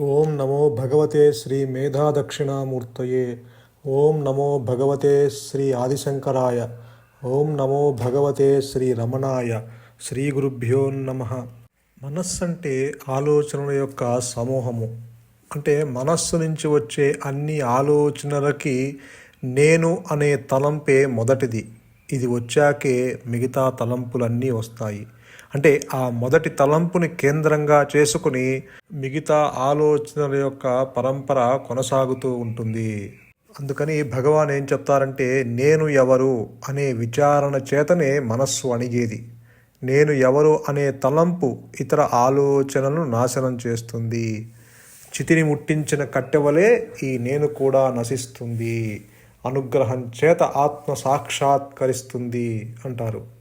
ఓం నమో భగవతే శ్రీ మేధాదక్షిణామూర్తయే. ఓం నమో భగవతే శ్రీ ఆదిశంకరాయ. ఓం నమో భగవతే శ్రీ రమణాయ. శ్రీ గురుభ్యో నమ. మనస్సు అంటే ఆలోచనల యొక్క సమూహము. అంటే మనస్సు నుంచి వచ్చే అన్ని ఆలోచనలకి నేను అనే తలంపే మొదటిది. ఇది వచ్చాకే మిగతా తలంపులన్నీ వస్తాయి. అంటే ఆ మొదటి తలంపుని కేంద్రంగా చేసుకుని మిగతా ఆలోచనల యొక్క పరంపర కొనసాగుతూ ఉంటుంది. అందుకని భగవాన్ ఏం చెప్తారంటే నేను ఎవరు అనే విచారణ చేతనే మనస్సు అణిగేది. నేను ఎవరు అనే తలంపు ఇతర ఆలోచనలను నాశనం చేస్తుంది. చితిని ముట్టించిన కట్టెవలే ఈ నేను కూడా నశిస్తుంది. అనుగ్రహం చేత ఆత్మ సాక్షాత్కరిస్తుంది అంటారు.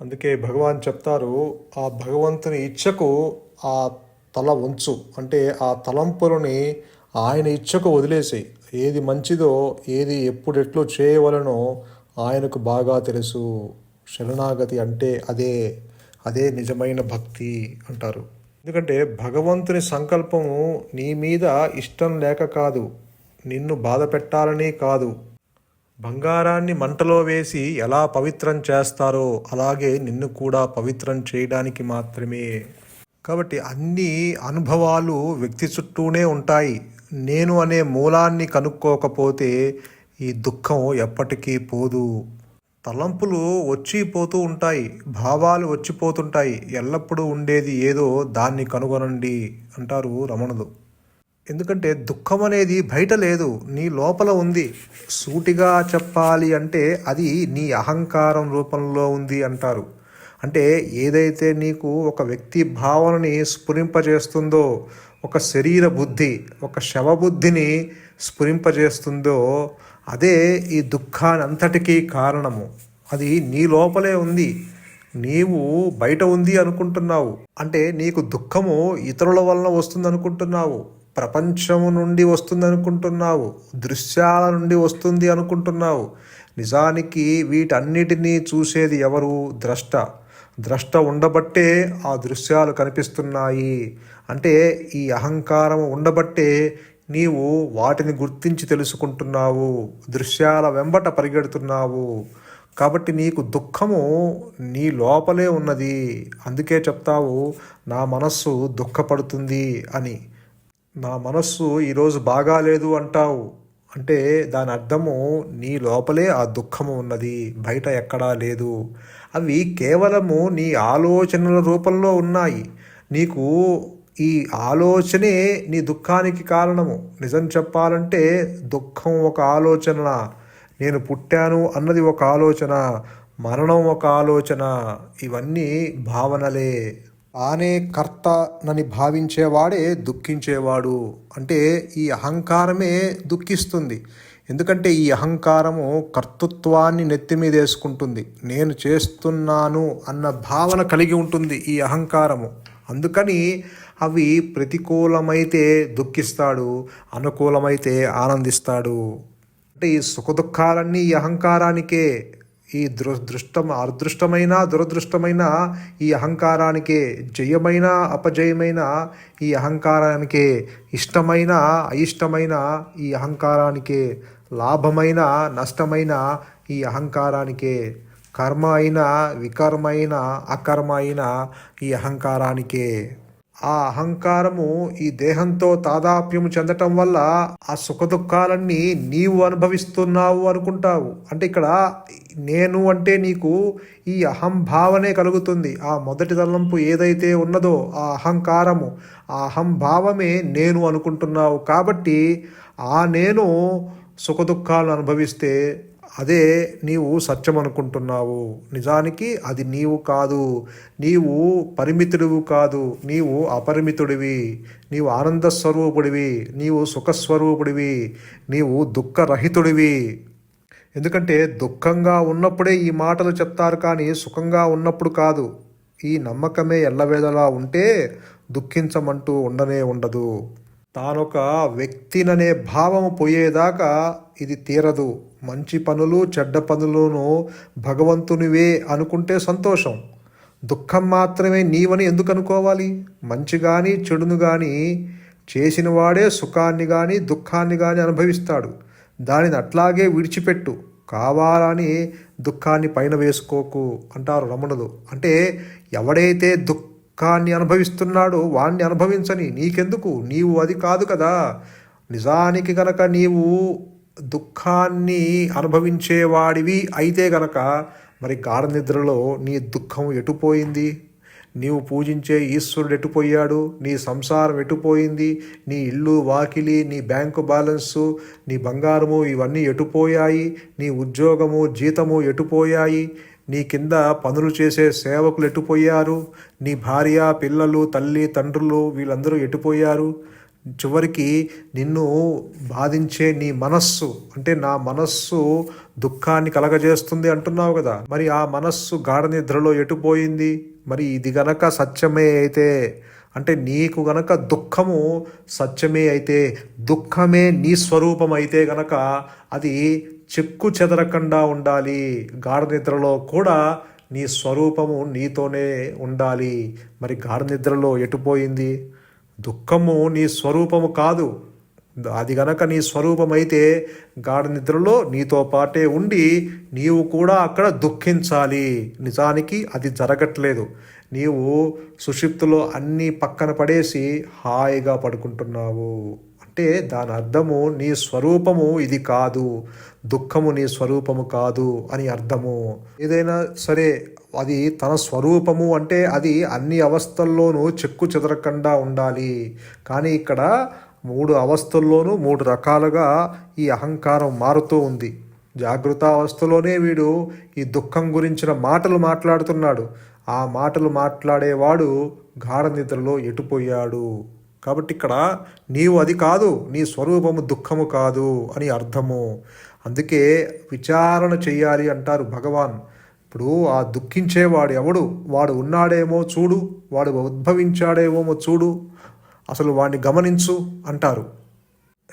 అందుకే భగవాన్ చెప్తారు ఆ భగవంతుని ఇచ్చకు ఆ తల వంచు. అంటే ఆ తలంపులని ఆయన ఇచ్చకు వదిలేసి ఏది మంచిదో ఏది ఎప్పుడెట్లో చేయవలనో ఆయనకు బాగా తెలుసు. శరణాగతి అంటే అదే అదే నిజమైన భక్తి అంటారు. ఎందుకంటే భగవంతుని సంకల్పము నీ మీద ఇష్టం లేక కాదు నిన్ను బాధ పెట్టాలని కాదు. బంగారాన్ని మంటలో వేసి ఎలా పవిత్రం చేస్తారో అలాగే నిన్ను కూడా పవిత్రం చేయడానికి మాత్రమే. కాబట్టి అన్ని అనుభవాలు వ్యక్తి చుట్టూనే ఉంటాయి. నేను అనే మూలాన్ని కనుక్కోకపోతే ఈ దుఃఖం ఎప్పటికీ పోదు. తలంపులు వచ్చి పోతూ ఉంటాయి. భావాలు వచ్చిపోతుంటాయి. ఎల్లప్పుడూ ఉండేది ఏదో దాన్ని కనుగొనండి అంటారు రమణులు ఎందుకంటే దుఃఖం అనేది బయట లేదు నీ లోపల ఉంది. సూటిగా చెప్పాలి అంటే అది నీ అహంకారం రూపంలో ఉంది అంటారు. అంటే ఏదైతే నీకు ఒక వ్యక్తి భావనని స్ఫురింపజేస్తుందో ఒక శరీర బుద్ధి ఒక శవబుద్ధిని స్ఫురింపజేస్తుందో అదే ఈ దుఃఖానంతటికీ కారణము. అది నీ లోపలే ఉంది. నీవు బయట ఉంది అనుకుంటున్నావు. అంటే నీకు దుఃఖము ఇతరుల వలన వస్తుంది అనుకుంటున్నావు ప్రపంచము నుండి వస్తుంది అనుకుంటున్నావు దృశ్యాల నుండి వస్తుంది అనుకుంటున్నావు. నిజానికి వీటన్నిటినీ చూసేది ఎవరు? ద్రష్ట. ద్రష్ట ఉండబట్టే ఆ దృశ్యాలు కనిపిస్తున్నాయి. అంటే ఈ అహంకారం ఉండబట్టే నీవు వాటిని గుర్తించి తెలుసుకుంటున్నావు దృశ్యాల వెంబట పరిగెడుతున్నావు. కాబట్టి నీకు దుఃఖము నీ లోపలే ఉన్నది. అందుకే చెప్తావు నా మనస్సు దుఃఖపడుతుంది అని. నా మనస్సు ఈరోజు బాగాలేదు అంటావు. అంటే దాని అర్థము నీ లోపలే ఆ దుఃఖము ఉన్నది బయట ఎక్కడా లేదు. అవి కేవలము నీ ఆలోచనల రూపంలో ఉన్నాయి. నీకు ఈ ఆలోచనే నీ దుఃఖానికి కారణము. నిజం చెప్పాలంటే దుఃఖం ఒక ఆలోచన నేను పుట్టాను అన్నది ఒక ఆలోచన మరణం ఒక ఆలోచన ఇవన్నీ భావనలే. తానే కర్తనని భావించేవాడే దుఃఖించేవాడు. అంటే ఈ అహంకారమే దుఃఖిస్తుంది. ఎందుకంటే ఈ అహంకారము కర్తృత్వాన్ని నెత్తి మీద వేసుకుంటుంది. నేను చేస్తున్నాను అన్న భావన కలిగి ఉంటుంది ఈ అహంకారము. అందుకని అవి ప్రతికూలమైతే దుఃఖిస్తాడు అనుకూలమైతే ఆనందిస్తాడు. అంటే ఈ సుఖదుఖాలన్నీ ఈ అహంకారానికే. ఈ దృ దృష్టం అదృష్టమైన దురదృష్టమైన ఈ అహంకారానికే జయమైన అపజయమైన ఈ అహంకారానికే ఇష్టమైన అయిష్టమైన ఈ అహంకారానికే లాభమైన నష్టమైన ఈ అహంకారానికే కర్మ అయిన వికర్మైన అకర్మ అయిన ఈ అహంకారానికే. ఆ అహంకారము ఈ దేహంతో తాదాప్యము చెందటం వల్ల ఆ సుఖదుఖాలన్నీ నీవు అనుభవిస్తున్నావు అనుకుంటావు. అంటే ఇక్కడ నేను అంటే నీకు ఈ అహంభావనే కలుగుతుంది. ఆ మొదటి తలంపు ఏదైతే ఉన్నదో ఆ అహంకారము ఆ అహంభావమే నేను అనుకుంటున్నావు. కాబట్టి ఆ నేను సుఖదుఖాలను అనుభవిస్తే అదే నీవు సత్యం అనుకుంటున్నావు నిజానికి అది నీవు కాదు. నీవు పరిమితుడివి కాదు. నీవు అపరిమితుడివి. నీవు ఆనంద స్వరూపుడివి నీవు సుఖస్వరూపుడివి. నీవు దుఃఖరహితుడివి. ఎందుకంటే దుఃఖంగా ఉన్నప్పుడే ఈ మాటలు చెప్తారు కానీ సుఖంగా ఉన్నప్పుడు కాదు. ఈ నమ్మకమే ఎల్లవేళలా ఉంటే దుఃఖించమంటూ ఉండనే ఉండదు. తానొక వ్యక్తిననే భావము పోయేదాకా ఇది తీరదు. మంచి పనులు చెడ్డ పనులను భగవంతునివే అనుకుంటే సంతోషం. దుఃఖం మాత్రమే నీవని ఎందుకు అనుకోవాలి మంచి కానీ చెడును కానీ చేసిన వాడే సుఖాన్ని కానీ దుఃఖాన్ని కానీ అనుభవిస్తాడు. దానిని అట్లాగే విడిచిపెట్టు. కావాలని దుఃఖాన్ని పైన వేసుకోకు అంటారు రమణులు. అంటే ఎవడైతే దుఃఖాన్ని అనుభవిస్తున్నాడో వాణ్ణి అనుభవించని. నీకెందుకు? నీవు అది కాదు కదా. నిజానికి గనక నీవు దుఃఖాన్ని అనుభవించేవాడివి అయితే గనక మరి గాఢ నిద్రలో నీ దుఃఖం ఎటుపోయింది నీవు పూజించే ఈశ్వరుడు ఎటుపోయాడు నీ సంసారం ఎటుపోయింది నీ ఇల్లు వాకిలి నీ బ్యాంకు బ్యాలెన్సు నీ బంగారము ఇవన్నీ ఎటుపోయాయి నీ ఉద్యోగము జీతము ఎటుపోయాయి నీ కింద పనులు చేసే సేవకులు ఎటుపోయారు? నీ భార్య పిల్లలు తల్లి తండ్రులు వీళ్ళందరూ ఎటుపోయారు? చివరికి నిన్ను బాధించే నీ మనస్సు అంటే నా మనస్సు దుఃఖాన్ని కలగజేస్తుంది అంటున్నావు కదా. మరి ఆ మనస్సు గాఢ నిద్రలో ఎటుపోయింది? మరి ఇది గనక సత్యమే అయితే అంటే నీకు గనక దుఃఖము సత్యమే అయితే దుఃఖమే నీ స్వరూపం అయితే గనక అది చెక్కు చెదరకుండా ఉండాలి. గాఢ నిద్రలో కూడా నీ స్వరూపము నీతోనే ఉండాలి. మరి గాఢ నిద్రలో ఎటుపోయింది దుఃఖము నీ స్వరూపము కాదు. అది గనక నీ స్వరూపమైతే గాఢ నిద్రలో నీతో పాటే ఉండి నీవు కూడా అక్కడ దుఃఖించాలి. నిజానికి అది జరగట్లేదు. నీవు సుషిప్తులో అన్నీ పక్కన పడేసి హాయిగా పడుకుంటున్నావు. అంటే దాని అర్థము నీ స్వరూపము ఇది కాదు. దుఃఖము నీ స్వరూపము కాదు అని అర్థము. ఏదైనా సరే అది తన స్వరూపము అంటే అది అన్ని అవస్థల్లోనూ చెక్కు చెదరకుండా ఉండాలి. కానీ ఇక్కడ మూడు అవస్థల్లోనూ మూడు రకాలుగా ఈ అహంకారం మారుతూ ఉంది. జాగృత వీడు ఈ దుఃఖం గురించిన మాటలు మాట్లాడుతున్నాడు. ఆ మాటలు మాట్లాడేవాడు గాఢ నిద్రలో ఎటుపోయాడు. కాబట్టి ఇక్కడ నీవు అది కాదు నీ స్వరూపము దుఃఖము కాదు అని అర్థము. అందుకే విచారణ చెయ్యాలి అంటారు భగవాన్. ఇప్పుడు ఆ దుఃఖించేవాడు ఎవడు? వాడు ఉన్నాడేమో చూడు వాడు ఉద్భవించాడేమో చూడు అసలు వాడిని గమనించు అంటారు.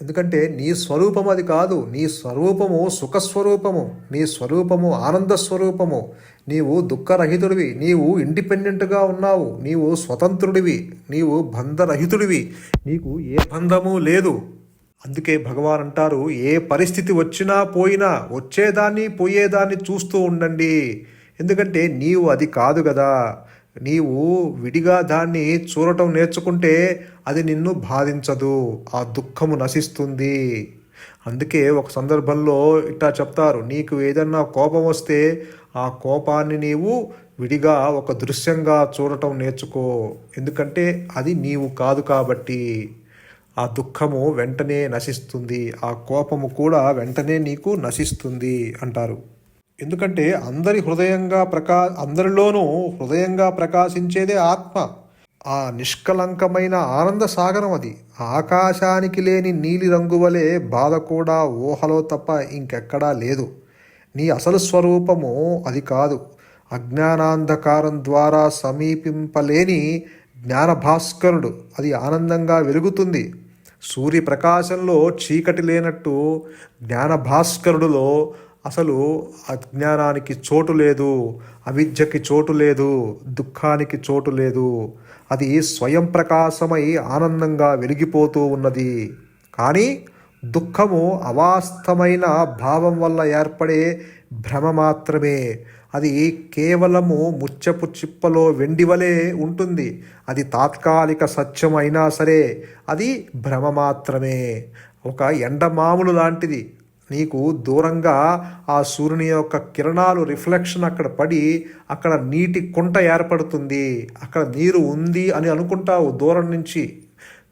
ఎందుకంటే నీ స్వరూపం అది కాదు. నీ స్వరూపము సుఖస్వరూపము నీ స్వరూపము ఆనంద స్వరూపము నీవు దుఃఖరహితుడివి నీవు ఇండిపెండెంట్గా ఉన్నావు నీవు స్వతంత్రుడివి నీవు బంధరహితుడివి. నీకు ఏ బంధము లేదు. అందుకే భగవాన్ అంటారు ఏ పరిస్థితి వచ్చినా పోయినా వచ్చేదాన్ని పోయేదాన్ని చూస్తూ ఉండండి. ఎందుకంటే నీవు అది కాదు కదా. నీవు విడిగా దాన్ని చూడటం నేర్చుకుంటే అది నిన్ను బాధించదు. ఆ దుఃఖము నశిస్తుంది. అందుకే ఒక సందర్భంలో ఇట్లా చెప్తారు నీకు ఏదన్నా కోపం వస్తే ఆ కోపాన్ని నీవు విడిగా ఒక దృశ్యంగా చూడటం నేర్చుకో. ఎందుకంటే అది నీవు కాదు కాబట్టి. ఆ దుఃఖము వెంటనే నశిస్తుంది. ఆ కోపము కూడా వెంటనే నీకు నశిస్తుంది అంటారు. ఎందుకంటే అందరి హృదయంగా ప్రకా అందరిలోనూ హృదయంగా ప్రకాశించేదే ఆత్మ. ఆ నిష్కలంకమైన ఆనంద సాగరం అది. ఆకాశానికి లేని నీలి రంగు వలె బాధ కూడా ఊహలో తప్ప ఇంకెక్కడా లేదు. నీ అసలు స్వరూపము అది కాదు. అజ్ఞానాంధకారం ద్వారా సమీపింపలేని జ్ఞానభాస్కరుడు. అది ఆనందంగా వెలుగుతుంది. సూర్యప్రకాశంలో చీకటి లేనట్టు జ్ఞానభాస్కరుడులో అసలు అజ్ఞానానికి చోటు లేదు అవిద్యకి చోటు లేదు దుఃఖానికి చోటు లేదు. అది స్వయం ప్రకాశమై ఆనందంగా వెలిగిపోతూ ఉన్నది. కానీ దుఃఖము అవాస్తవమైన భావం వల్ల ఏర్పడే భ్రమ మాత్రమే. అది కేవలము ముచ్చపు చిప్పలో వెండివలే ఉంటుంది. అది తాత్కాలిక సత్యం అయినా సరే అది భ్రమ మాత్రమే. ఒక ఎండమాములు లాంటిది. నీకు దూరంగా ఆ సూర్యుని యొక్క కిరణాలు రిఫ్లెక్షన్ అక్కడ పడి అక్కడ నీటి కుంట ఏర్పడుతుంది. అక్కడ నీరు ఉంది అని అనుకుంటావు దూరం నుంచి.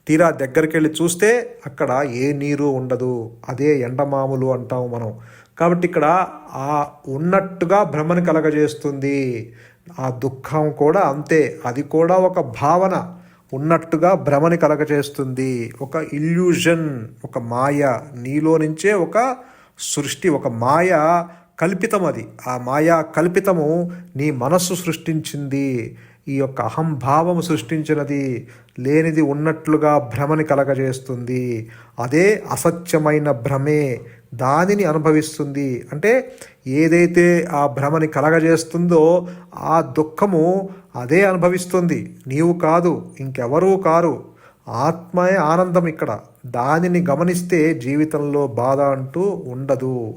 తీరా దగ్గరికి వెళ్ళి చూస్తే అక్కడ ఏ నీరు ఉండదు. అదే ఎండమాములు అంటాము మనం. కాబట్టి ఇక్కడ ఆ ఉన్నట్టుగా భ్రమను కలగజేస్తుంది. ఆ దుఃఖం కూడా అంతే. అది కూడా ఒక భావన. ఉన్నట్టుగా భ్రమని కలగజేస్తుంది ఒక ఇల్యూజన్ ఒక మాయ నీలో నుంచే ఒక సృష్టి ఒక మాయ కల్పితం అది ఆ మాయా కల్పితము నీ మనస్సు సృష్టించింది. ఈ యొక్క అహంభావము సృష్టించినది లేనిది ఉన్నట్లుగా భ్రమని కలగజేస్తుంది. అదే అసత్యమైన భ్రమే దానిని అనుభవిస్తుంది. అంటే ఏదైతే ఆ భ్రమని కలగజేస్తుందో ఆ దుఃఖము అదే అనుభవిస్తుంది. నీవు కాదు ఇంకెవరూ కారు. ఆత్మయే ఆనందం ఇక్కడ. దానిని గమనిస్తే జీవితంలో బాధ అంటూ ఉండదు.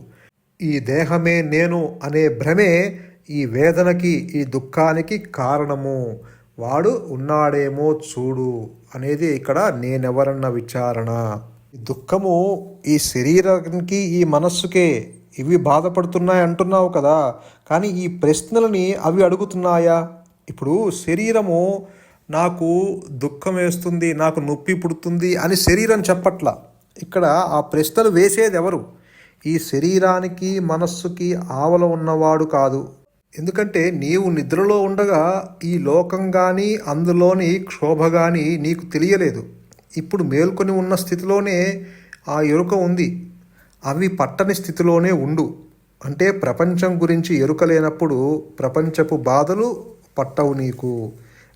ఈ దేహమే నేను అనే భ్రమే ఈ వేదనకి ఈ దుఃఖానికి కారణము. వాడు ఉన్నాడేమో చూడు అనేది ఇక్కడ నేనెవరన్న విచారణ. ఈ దుఃఖము ఈ శరీరానికి ఈ మనస్సుకే ఇవి బాధపడుతున్నాయి అంటున్నావు కదా. కానీ ఈ ప్రశ్నలని అవి అడుగుతున్నాయా? ఇప్పుడు శరీరము నాకు దుఃఖం వేస్తుంది నాకు నొప్పి పుడుతుంది అని శరీరం చెప్పట్ల. ఇక్కడ ఆ ప్రశ్నలు వేసేది ఎవరు? ఈ శరీరానికి మనస్సుకి ఆవల ఉన్నవాడు కాదు. ఎందుకంటే నీవు నిద్రలో ఉండగా ఈ లోకం కానీ అందులోని క్షోభ కానీ నీకు తెలియలేదు. ఇప్పుడు మేల్కొని ఉన్న స్థితిలోనే ఆ ఎరుక ఉంది. అవి పట్టని స్థితిలోనే ఉండు. అంటే ప్రపంచం గురించి ఎరుక లేనప్పుడు ప్రపంచపు బాధలు పట్టవు నీకు.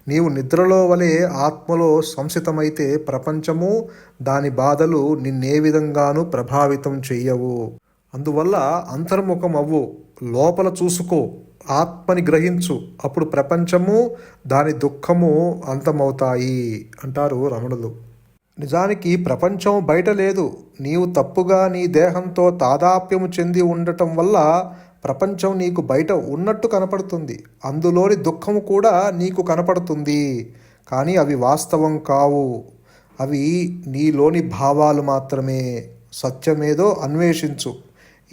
నీవు నిద్రలో వలె ఆత్మలో సంసితమైతే ప్రపంచము దాని బాధలు నిన్నే విధంగానూ ప్రభావితం చెయ్యవు. అందువల్ల అంతర్ముఖం అవ్వు లోపల చూసుకో. ఆత్మని గ్రహించు. అప్పుడు ప్రపంచము దాని దుఃఖము అంతమవుతాయి అంటారు రమణులు. నిజానికి ప్రపంచం బయట లేదు. నీవు తప్పుగా నీ దేహంతో తాదాప్యము చెంది ఉండటం వల్ల ప్రపంచం నీకు బయట ఉన్నట్టు కనపడుతుంది. అందులోని దుఃఖము కూడా నీకు కనపడుతుంది. కానీ అవి వాస్తవం కావు. అవి నీలోని భావాలు మాత్రమే. సత్యమేదో అన్వేషించు.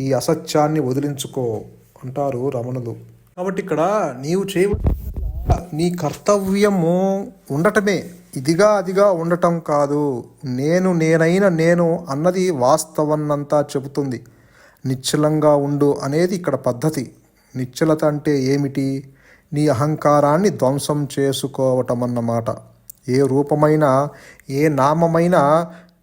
ఈ అసత్యాన్ని వదిలించుకో అంటారు రమణులు. కాబట్టి ఇక్కడ నీవు చేయవలసిన నీ కర్తవ్యము ఉండటమే. ఇదిగా అదిగా ఉండటం కాదు. నేను నేనైన నేను అన్నది వాస్తవన్నంతా చెబుతుంది. నిశ్చలంగా ఉండు అనేది ఇక్కడ పద్ధతి. నిశ్చలత అంటే ఏమిటి? నీ అహంకారాన్ని ధ్వంసం చేసుకోవటం అన్నమాట ఏ రూపమైనా ఏ నామమైనా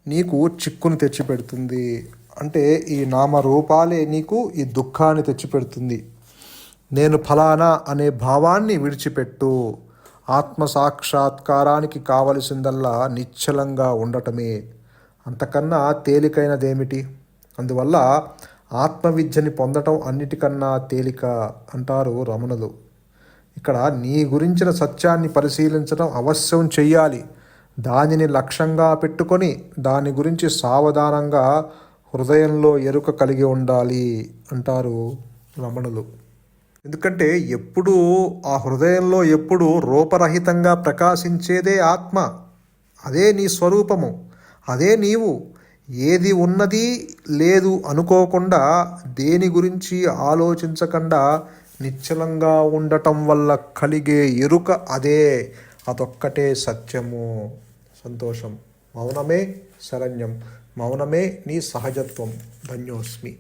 నీకు చిక్కును తెచ్చిపెడుతుంది. అంటే ఈ నామరూపాలే నీకు ఈ దుఃఖాన్ని తెచ్చిపెడుతుంది. నేను ఫలానా అనే భావాన్ని విడిచిపెట్టు. ఆత్మ సాక్షాత్కారానికి కావలసిందల్లా నిశ్చలంగా ఉండటమే. అంతకన్నా తేలికైనదేమిటి? అందువల్ల ఆత్మవిద్యని పొందటం అన్నిటికన్నా తేలిక అంటారు రమణులు. ఇక్కడ నీ గురించిన సత్యాన్ని పరిశీలించడం అవశ్యం చెయ్యాలి. దానిని లక్ష్యంగా పెట్టుకొని దాని గురించి సావధానంగా హృదయంలో ఎరుక కలిగి ఉండాలి అంటారు రమణులు. ఎందుకంటే ఎప్పుడూ ఆ హృదయంలో ఎప్పుడు రూపరహితంగా ప్రకాశించేదే ఆత్మ. అదే నీ స్వరూపము. అదే నీవు. ఏది ఉన్నది లేదు అనుకోకుండా దేని గురించి ఆలోచించకుండా నిశ్చలంగా ఉండటం వల్ల కలిగే ఎరుక అదే. అదొక్కటే సత్యము. సంతోషం. మౌనమే శరణ్యం. మౌనమే నీ సహజత్వం. ధన్యోస్మి.